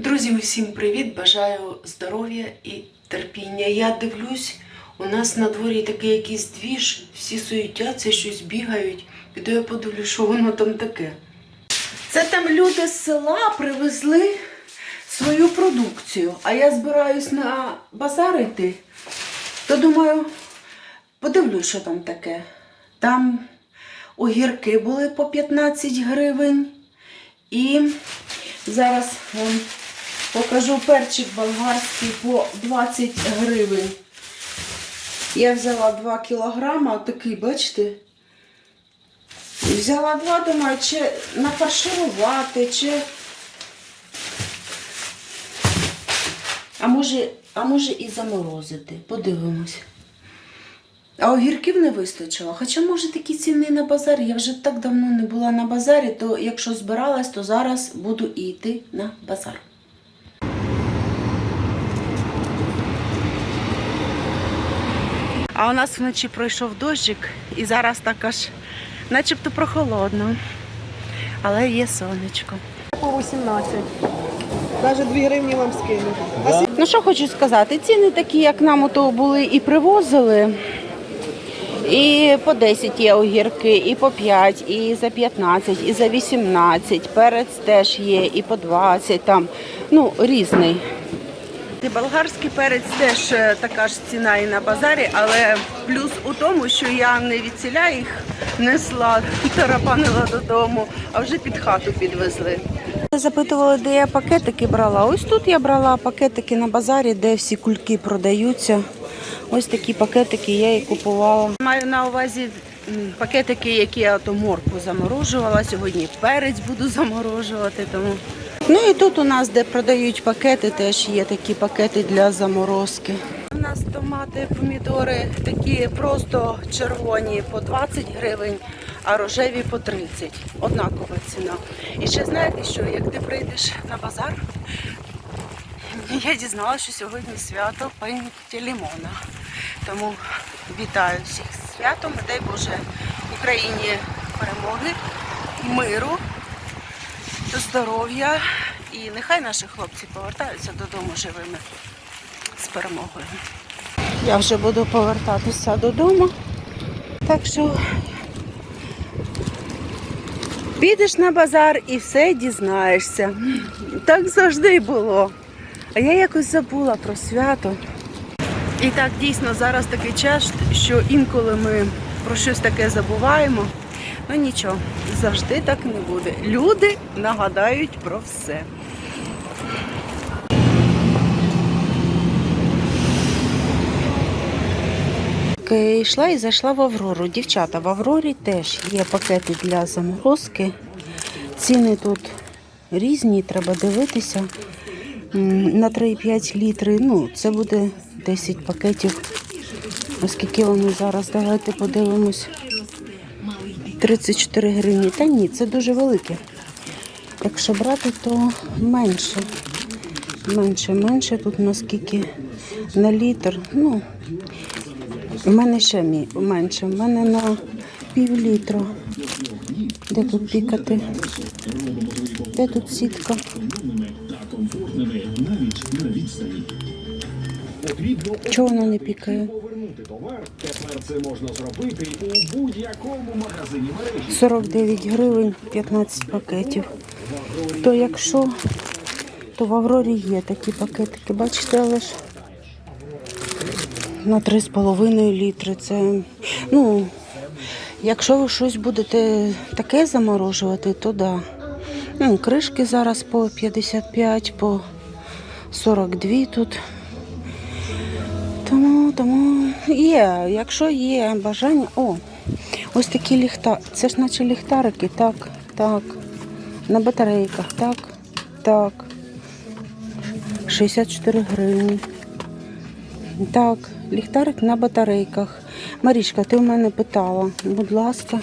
Друзі, усім привіт! Бажаю здоров'я і терпіння. Я дивлюсь, у нас на дворі такий якийсь двіж, всі суетяться, щось бігають. Піду я подивлюсь, що воно там таке. Це там люди з села привезли свою продукцію, а я збираюсь на базар йти. То думаю, подивлюсь, що там таке. Там огірки були по 15 гривень. І зараз вам покажу перчик болгарський по 20 гривень. Я взяла 2 кілограма, такий, бачите? Взяла два, думаю, чи нафарширувати, чи. А може, а може і заморозити. Подивимось. А огірків не вистачило. Хоча, може, такі ціни на базарі. Я вже так давно не була на базарі, то якщо збиралась, то зараз буду і йти на базар. А у нас вночі пройшов дощик і зараз також начебто прохолодно. Але є сонечко. По 18. Навіть 2 гривні вам скину. А сі- Ну що хочу сказати, ціни такі, як нам ото були і привозили. І по 10 є огірки, і по 5, і за 15, і за 18. Перець теж є, і по 20 там. Ну, різний. І болгарський перець теж е, така ж ціна і на базарі, але плюс у тому, що я не від ціля їх несла, тарапанила додому, а вже під хату підвезли. Запитували, де я пакетики брала. Ось тут я брала пакетики на базарі, де всі кульки продаються. Ось такі пакетики я і купувала. Маю на увазі пакетики, які я то моркву заморожувала. Сьогодні перець буду заморожувати. Тому ну і тут у нас, де продають пакети, теж є такі пакети для заморозки. У нас томати, помідори такі просто червоні по 20 гривень, а рожеві по 30. Однакова ціна. І ще знаєте, що як ти прийдеш на базар, я дізналася, що сьогодні свято пам'яті лімона. Тому вітаю всіх з святом. Дай Боже Україні перемоги, миру, здоров'я. І нехай наші хлопці повертаються додому живими з перемогою. Я вже буду повертатися додому. Так що підеш на базар і все дізнаєшся. Так завжди було. А я якось забула про свято. І так дійсно зараз такий час, що інколи ми про щось таке забуваємо. Ну нічого, завжди так не буде. Люди нагадають про все. Йшла і зайшла в Аврору. Дівчата, в Аврорі теж є пакети для заморозки. Ціни тут різні, треба дивитися. На 3,5 літри, ну, це буде 10 пакетів. Оскільки вони зараз, давайте подивимось. 34 гривні. Та ні, це дуже велике. Якщо брати, то менше. Менше, менше. Тут наскільки на літр. Ну, у мене ще менше. У мене на пів літра. Де тут пікати? Де тут сітка? Чого воно не пікає? Повернути товар тепер це можна зробити у будь-якому магазині мережі. 49 гривень 15 пакетів. То якщо, то в Аврорі є такі пакетики, бачите, але ж на 3,5 літри. Це, ну, якщо ви щось будете таке заморожувати, то да. Ну, кришки зараз по 55, по 42 тут. Тому, є, якщо є бажання. О, ось такі ліхта. Це ж наче ліхтарики, так, так. На батарейках, так, так. 64 гривні. Так, ліхтарик на батарейках. Марічка, ти в мене питала. Будь ласка,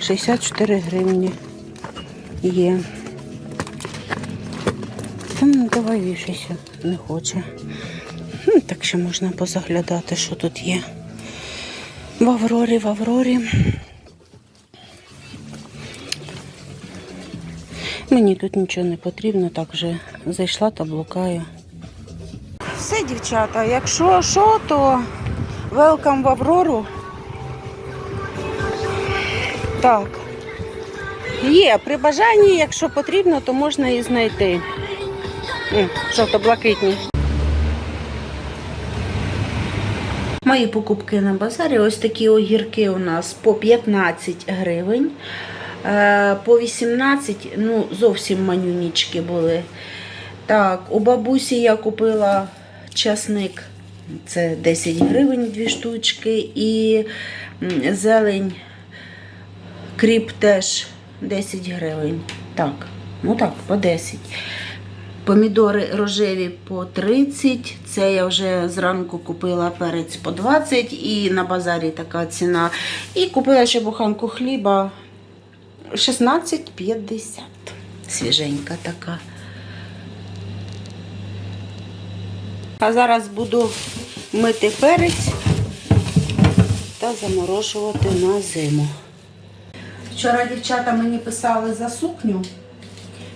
64 гривні є. Та ну давай вішайся, не хоче. Так що можна позаглядати, що тут є. В Аврорі, в Аврорі. Мені тут нічого не потрібно, так вже зайшла та блукаю. Все, дівчата, якщо що, то велкам в Аврору. Так. Є, при бажанні, якщо потрібно, то можна і знайти. Жовто-блакитні. Мої покупки на базарі. Ось такі огірки у нас по 15 гривень. Е, По 18, ну, зовсім манюнічки були. Так, у бабусі я купила часник. Це 10 гривень дві штучки. І зелень кріп теж 10 гривень. Так, ну так, по 10. Помідори рожеві по 30. Це я вже зранку купила перець по 20 і на базарі така ціна. І купила ще буханку хліба 16,50. Свіженька така. А зараз буду мити перець та заморожувати на зиму. Вчора дівчата мені писали за сукню.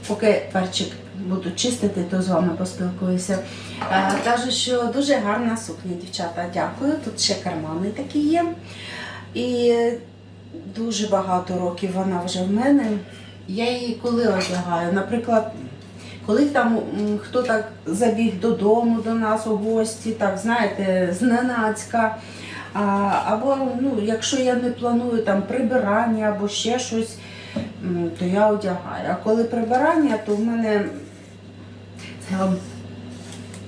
Поки перчик буду чистити, то з вами поспілкуюся. Е, Каже, що дуже гарна сукня, дівчата. Дякую. Тут ще кармани такі є. І дуже багато років вона вже в мене. Я її коли одягаю? Наприклад, коли там хто так забіг додому до нас у гості, так знаєте, зненацька. А, або ну, якщо я не планую там прибирання або ще щось, то я одягаю. А коли прибирання, то в мене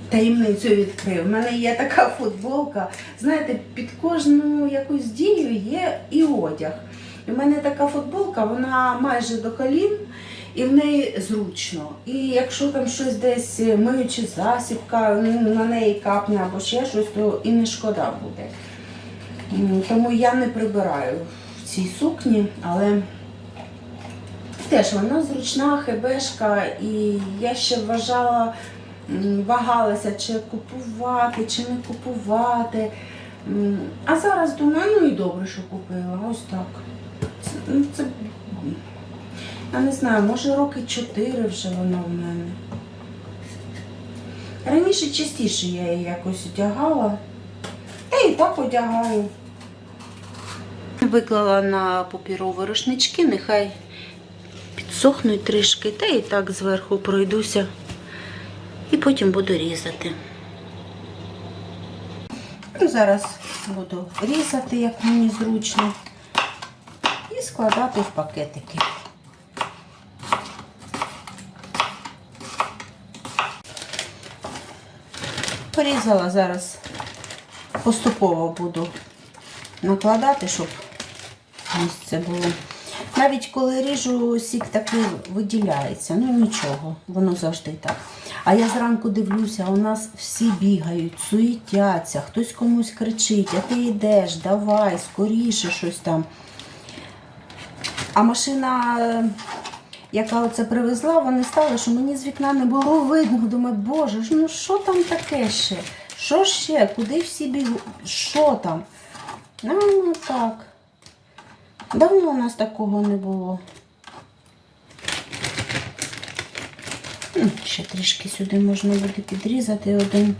таємницю відкрив. У мене є така футболка. Знаєте, під кожну якусь дію є і одяг. І в мене така футболка, вона майже до колін. І в неї зручно. І якщо там щось десь миючи засібка, ну, на неї капне або ще щось, то і не шкода буде. Тому я не прибираю в цій сукні, але теж вона зручна, хебешка, і я ще вважала, вагалася, чи купувати, чи не купувати. А зараз думаю, ну і добре, що купила. Ось так. Це, ну, це, я не знаю, може роки чотири вже вона в мене. Раніше частіше я її якось одягала. Та і так одягаю. Виклала на папірові рушнички, нехай підсохнуть трішки, та і так зверху пройдуся. І потім буду різати. Ну, зараз буду різати, як мені зручно, і складати в пакетики. Порізала зараз поступово буду накладати, щоб місце було. Навіть коли ріжу, сік такий виділяється. Ну нічого, воно завжди так. А я зранку дивлюся, у нас всі бігають, суетяться, хтось комусь кричить, а ти йдеш, давай, скоріше щось там. А машина, яка оце привезла, вони стали, що мені з вікна не було видно. Думаю, боже, ну що там таке ще? Що ще? Куди всі бігуть? Що там? Ну так. Давно у нас такого не було. Ще трішки сюди можна буде підрізати один.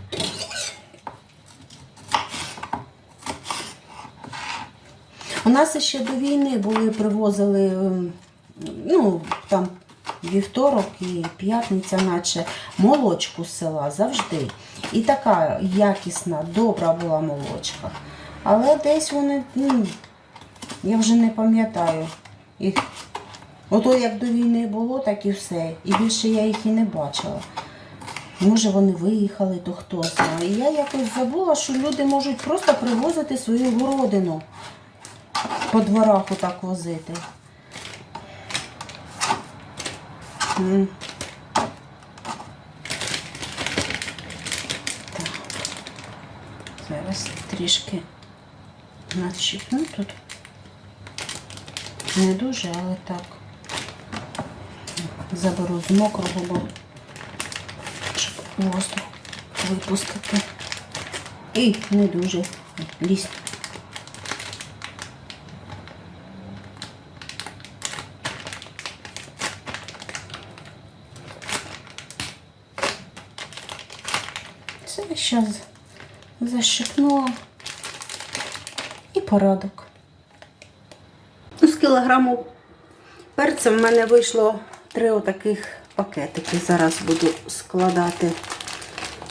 У нас ще до війни були, привозили, ем, ну, там вівторок і п'ятниця, наче молочку з села завжди. І така якісна, добра була молочка. Але десь вони, ну, я вже не пам'ятаю. Їх ото як до війни було, так і все. І більше я їх і не бачила. Може вони виїхали, то хто знає. І я якось забула, що люди можуть просто привозити свою городину по дворах отак возити. Так. Зараз трішки начіпну тут. Не дуже, але так. Заберу з мокрого, бо щоб воздух випускати. І не дуже ліс. Це зараз защипнула і порадок. Кілограму перця в мене вийшло три отаких пакетики. Зараз буду складати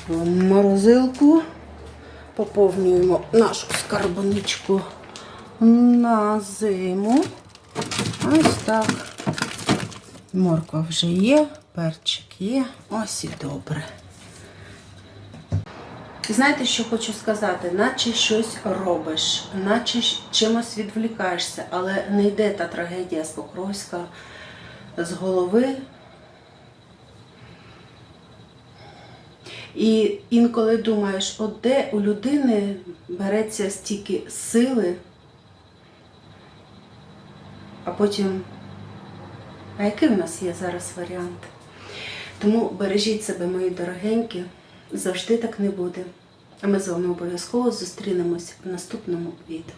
в морозилку. Поповнюємо нашу скарбоничку на зиму. Ось так. Морква вже є, перчик є. Ось і добре. Знаєте, що хочу сказати? Наче щось робиш, наче чимось відвлікаєшся, але не йде та трагедія з Покровська з голови. І інколи думаєш, от де у людини береться стільки сили, а потім, а який в нас є зараз варіант? Тому бережіть себе, мої дорогенькі, завжди так не буде. А ми з вами обов'язково зустрінемось в наступному відео.